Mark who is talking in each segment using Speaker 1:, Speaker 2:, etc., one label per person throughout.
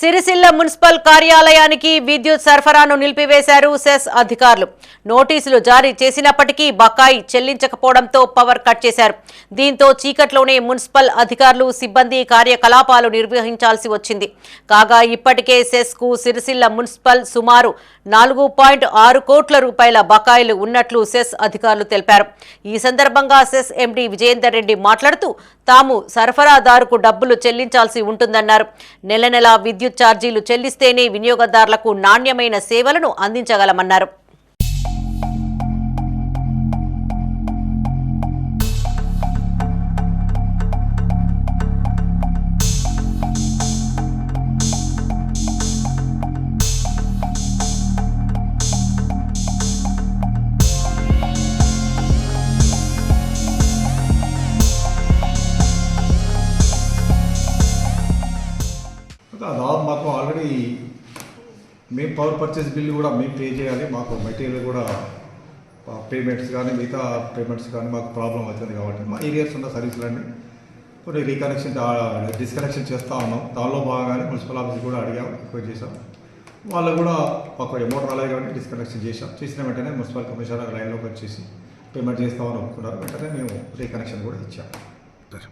Speaker 1: Sircilla municipal కార్యాలయానికి విద్యుత్ సరఫరాను నిలిపివేశారు సెస్ అధికారులు. నోటీసులు జారీ చేసినప్పటికీ బకాయి చెల్లించకపోవడంతో పవర్ కట్ చేశారు. దీంతో చీకట్లోనే మున్సిపల్ అధికారులు సిబ్బంది కార్యకలాపాలు నిర్వహించాల్సి వచ్చింది. కాగా ఇప్పటికే సెస్కు సిరిసిల్ల మున్సిపల్ సుమారు నాలుగు పాయింట్ ఆరు కోట్ల రూపాయల బకాయిలు ఉన్నట్లు సెస్ అధికారులు తెలిపారు. ఈ సందర్భంగా సెస్ ఎండి విజయేందర్ రెడ్డి మాట్లాడుతూ తాము సరఫరాదారుకు డబ్బులు చెల్లించాల్సి ఉంటుందన్నారు. నెల నెలా విద్యుత్ ఛార్జీలు చెల్లిస్తేనే వినియోగదారులకు నాణ్యమైన సేవలను అందించగలమన్నారు.
Speaker 2: దాదాపు మాకు ఆల్రెడీ మేము పవర్ పర్చేస్ బిల్ కూడా మేము పే చేయాలి. మాకు మెటీరియల్ కూడా పేమెంట్స్ కానీ మిగతా పేమెంట్స్ కానీ మాకు ప్రాబ్లం అవుతుంది కాబట్టి మా ఏరియాస్ ఉన్న సర్వీసులన్నీ కొన్ని రీకనెక్షన్ డిస్కనెక్షన్ చేస్తూ ఉన్నాం. దానిలో భాగంగానే మున్సిపల్ ఆఫీస్ కూడా అడిగాం రిక్వెస్ట్ చేసాం వాళ్ళు కూడా మాకు అమౌంట్ రాలేదు కాబట్టి డిస్కనెక్షన్ చేసాం చేసిన వెంటనే మున్సిపల్ కమిషనర్ లైన్లోకి వచ్చేసి పేమెంట్ చేస్తామని ఒప్పుకున్నారు. వెంటనే మేము రీకనెక్షన్ కూడా ఇచ్చాం.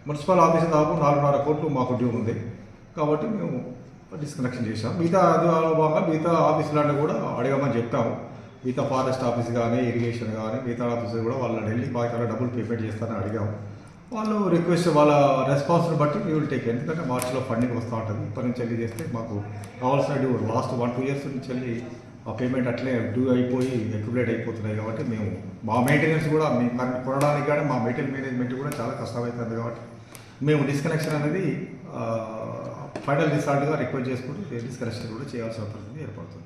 Speaker 2: మున్సిపల్ ఆఫీస్ దాదాపు నాలుగున్నర కోట్లు మాకు డ్యూ ఉంది. కాబట్టి మేము డిస్కనెక్షన్ చేసాం మిగతా అధికారుల భాగంగా మిగతా ఆఫీసులన్నీ కూడా అడగమని చెప్పాము. మిగతా ఫారెస్ట్ ఆఫీస్ కానీ ఇరిగేషన్ కానీ మిగతా ఆఫీసులు కూడా వాళ్ళని వెళ్ళి బాగా డబ్బులు పేమెంట్ చేస్తారని అడిగాము. వాళ్ళు రిక్వెస్ట్ వాళ్ళ రెస్పాన్స్ని బట్టి వీ విల్ టేక్ ఎందుకంటే మార్చిలో ఫండింగ్ వస్తూ ఉంటుంది. ఇప్పటి నుంచి వెళ్ళి చేస్తే మాకు కావాల్సిన due last one two years నుంచి వెళ్ళి ఆ పేమెంట్ అట్లే డ్యూ అయిపోయి అక్యుములేట్ అయిపోతున్నాయి కాబట్టి మేము మా మెయింటెనెన్స్ కూడా మీ- మరి కొనడానికి కానీ మా మెటీరియల్ మేనేజ్మెంట్ కూడా చాలా కష్టమవుతుంది కాబట్టి మేము డిస్కనెక్షన్ అనేది ఫైనల్ రిసార్ట్గా రిక్వెస్ట్ చేసుకుంటూ డిస్కనెక్షన్ కూడా చేయాల్సిన పరిస్థితి ఏర్పడుతుంది.